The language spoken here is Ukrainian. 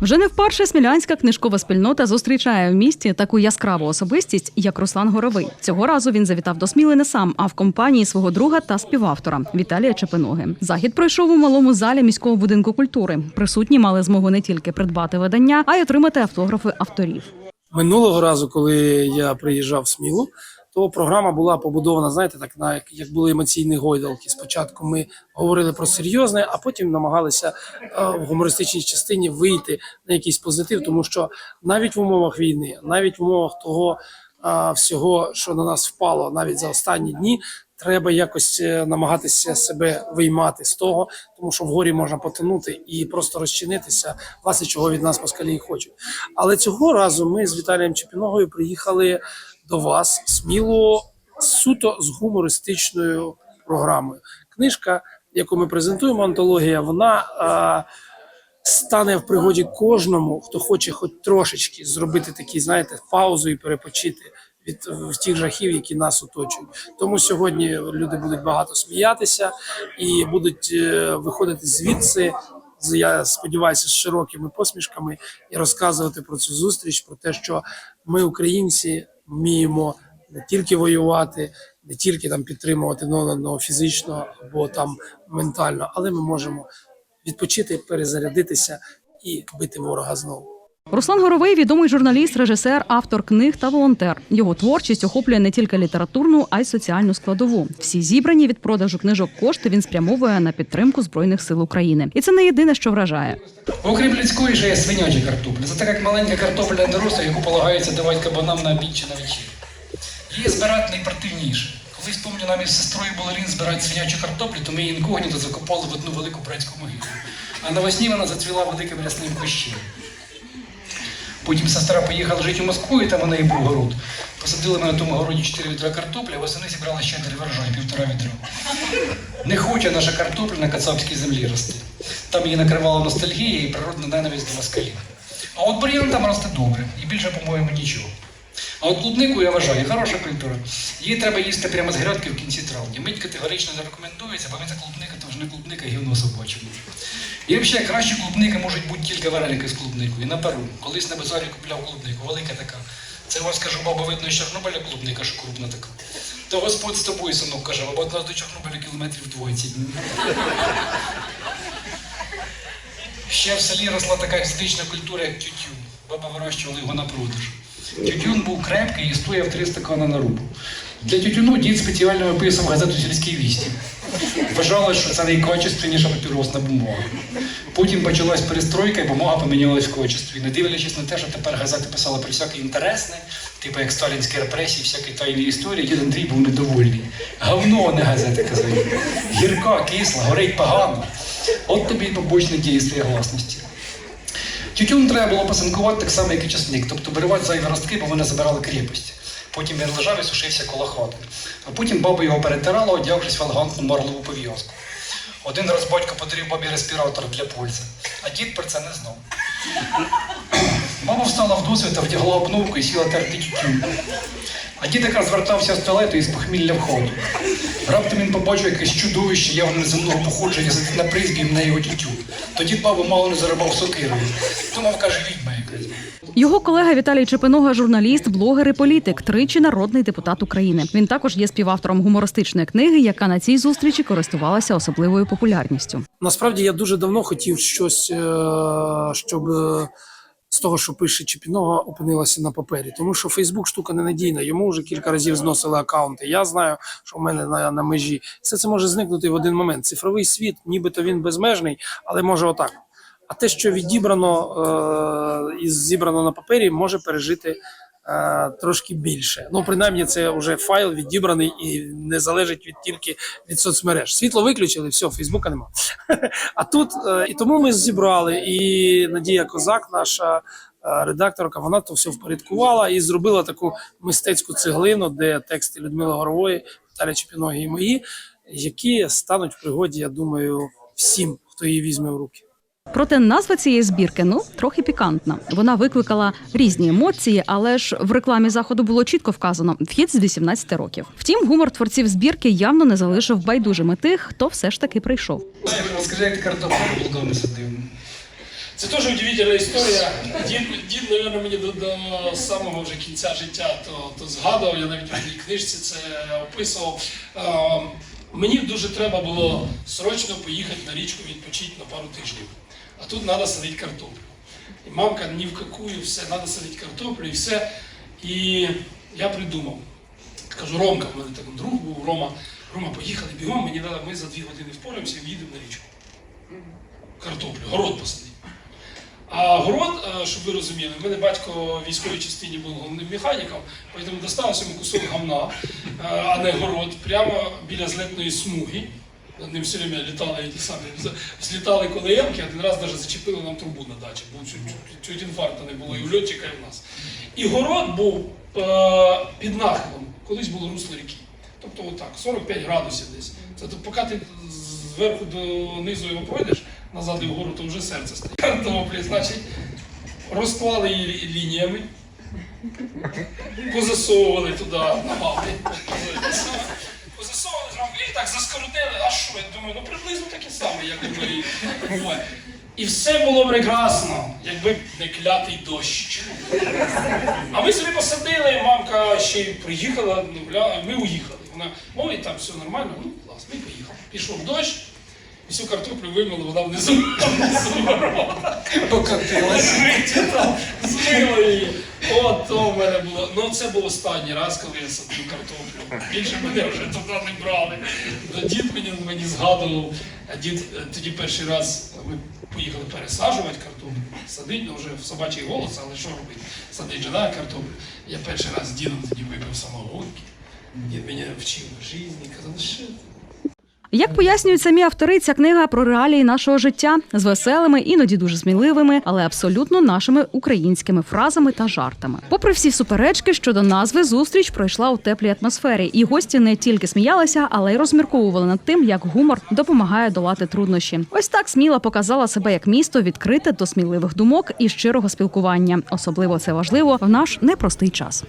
Вже не вперше смілянська книжкова спільнота зустрічає в місті таку яскраву особистість, як Руслан Горовий. Цього разу він завітав до Сміли не сам, а в компанії свого друга та співавтора Віталія Чепиноги. Захід пройшов у малому залі міського будинку культури. Присутні мали змогу не тільки придбати видання, а й отримати автографи авторів. Минулого разу, коли я приїжджав в Смілу, то програма була побудована, знаєте, так на як, як були емоційні гойдалки. Спочатку ми говорили про серйозне, а потім намагалися е, в гумористичній частині вийти на якийсь позитив, тому що навіть в умовах війни, навіть в умовах того е, всього, що на нас впало, навіть за останні дні. Треба якось е, намагатися себе виймати з того, тому що в горі можна потонути і просто розчинитися, власне, чого від нас москалі хочуть. Але цього разу ми з Віталієм Чепіногою приїхали до вас сміло суто з гумористичною програмою. Книжка, яку ми презентуємо, антологія, вона е, стане в пригоді кожному, хто хоче хоч трошечки зробити такі, знаєте, паузу і перепочити від в тих жахів, які нас оточують. Тому сьогодні люди будуть багато сміятися і будуть е, виходити звідси. Я сподіваюся, з широкими посмішками і розказувати про цю зустріч, про те, що ми, українці, вміємо не тільки воювати, не тільки там підтримувати один одного фізично або там ментально, але ми можемо відпочити, перезарядитися і бити ворога знову. Руслан Горовий відомий журналіст, режисер, автор книг та волонтер. Його творчість охоплює не тільки літературну, а й соціальну складову. Всі зібрані від продажу книжок кошти він спрямовує на підтримку збройних сил України. І це не єдине, що вражає. Окрім людської, ще є свиняча картопля. Це така як маленька картопля доросла, яку полагається давати кабанам на обід чи на вечір. Її збирати найпротивніше. Колись пам'ятаю, нам із сестрою було лін збирати свинячу картоплю, то ми її інкогніто закопали в одну велику братську могилу. А навесні вона зацвіла великим рясним кущем. Потім сестра поїхала жити у Москву, і там у неї був город. Посадили ми на тому городі 4 відра картоплі, а восени зібрали щедрий врожай, півтора відра. Не хоче наша картопля на кацапській землі рости. Там її накривала ностальгія і природна ненависть до москалів. А от бур'ян там росте добре, і більше, по-моєму, нічого. А от клубнику я вважаю, хороша культура. Її треба їсти прямо з грядки в кінці травня. Мить категорично не рекомендується, бо це клубника, то вже не клубника, гівно собаче. І взагалі кращі клубники можуть бути тільки вареники з клубникою. На перу. Колись на базарі купляв клубнику, велика така. Це вас кажу, баба видно, з Чорнобиля клубника, що крупна така. То Господь з тобою, синок, каже, бо від нас до Чорнобиля кілометрів двоє. Ще в селі росла така екзотична культура, як тютюн. Баба вирощувала його на продаж. Тютюн був крепкий і стояв 3 стакана на рубу. Для тютюну дід спеціально виписав газету сільські вісті. Вважали, що це найкачественніша папіросна бумага. Потім почалась перестройка, і бумага помінялась в качестві. Не дивлячись на те, що тепер газети писали про всяке інтересне, типу як сталінські репресії, всякі тайні історії, дід Андрій був недовольний. Говно, а не газети казали. Гірка, кисла, горить погано. От тобі і побочне дійство гласності. Тютюн треба було пасинкувати так само, як і часник, тобто виривати зайві ростки, бо вони забирали кріпость. Потім він лежав і сушився коло хати. А потім баба його перетирала, одягшись в елегантну марлову пов'язку. Один раз батько подарив бабі респіратор для пульса, а дід про це не знав. Мама встала в досвіта, вдягла обновку і сіла терти тютюн. А дід якраз звертався з туалету із похмілля в ходу. Раптом він побачив якесь чудовище явно неземного походження на призбі і мене його тютю. Тоді баба мало не зарубав сокирою. Думав, каже, відьма якась. Його колега Віталій Чепинога, журналіст, блогер і політик, тричі народний депутат України. Він також є співавтором гумористичної книги, яка на цій зустрічі користувалася особливою популярністю. Насправді я дуже давно хотів щось, е, щоб е, з того, що пише Чепінога, опинилося на папері. Тому що Фейсбук штука ненадійна. Йому вже кілька разів зносили акаунти. Я знаю, що в мене на, на межі. Все це може зникнути в один момент. Цифровий світ, нібито він безмежний, але може отак. А те, що відібрано е, і зібрано на папері, може пережити е, трошки більше. Ну, принаймні, це вже файл відібраний і не залежить від тільки від соцмереж. Світло виключили, все, Фейсбука нема. А тут е, і тому ми зібрали. І Надія Козак, наша редакторка, вона то все впорядкувала і зробила таку мистецьку цеглину, де тексти Людмили Горової, Віталія Чепіноги і мої, які стануть в пригоді, я думаю, всім, хто її візьме в руки. Проте назва цієї збірки ну трохи пікантна. Вона викликала різні емоції, але ж в рекламі заходу було чітко вказано вхід з 18 років. Втім, гумор творців збірки явно не залишив байдужими тих, хто все ж таки прийшов. Розкажи, як картоплю Лугони садив. Це теж удивительна історія. Дід, дід мабуть, мені до, до самого вже кінця життя то, то згадував, я навіть в одній книжці це описував. Е, мені дуже треба було срочно поїхати на річку відпочити на пару тижнів. А тут треба садити картоплю. І мамка ні в какую, все, треба садити картоплю і все. І я придумав. Кажу, Ромка, в мене там друг був, Рома, Рома, поїхали бігом, мені треба, ми за дві години впораємося і їдемо на річку. Картоплю, город посадити. А город, е, щоб ви розуміли, в мене батько в військовій частині був головним механіком, тому достався йому кусок говна, е, а не город, прямо біля злетної смуги. Над ним все время літали ті самі, злітали колеєнки, один раз навіть зачепили нам трубу на дачі, бо чуть, інфаркту не було і у льотчика, і в нас. І город був е, під нахилом, колись було русло ріки. Тобто отак, 45 градусів десь. Це поки ти зверху до низу його пройдеш, назад і вгору, то вже серце стає. Картоплі, значить, розклали її лініями, позасовували туди на так заскоротили, а що? Я думаю, ну приблизно таке саме, як у моїй. І все було прекрасно, якби не клятий дощ. А ми собі посадили, мамка ще й приїхала, ну, ми уїхали. Вона, ой, там все нормально, ну клас, ми поїхали. Пішов дощ, всю картоплю вимили, вона внизу, ворота. Покатилась. Змило її. От то в мене було. Ну це був останній раз, коли я садив картоплю. Більше мене вже туди не брали. То дід мені, мені згадував, дід е, тоді перший раз ми поїхали пересаджувати картоплю. Садить, ну вже в собачий голос, але що робити? Садить жена картоплю. Я перший раз з дідом тоді випив самогонки. Дід мене вчив житті, казав, «Ну, що ти? Як пояснюють самі автори, ця книга про реалії нашого життя з веселими, іноді дуже сміливими, але абсолютно нашими українськими фразами та жартами. Попри всі суперечки щодо назви, зустріч пройшла у теплій атмосфері, і гості не тільки сміялися, але й розмірковували над тим, як гумор допомагає долати труднощі. Ось так сміла показала себе як місто відкрите до сміливих думок і щирого спілкування. Особливо це важливо в наш непростий час.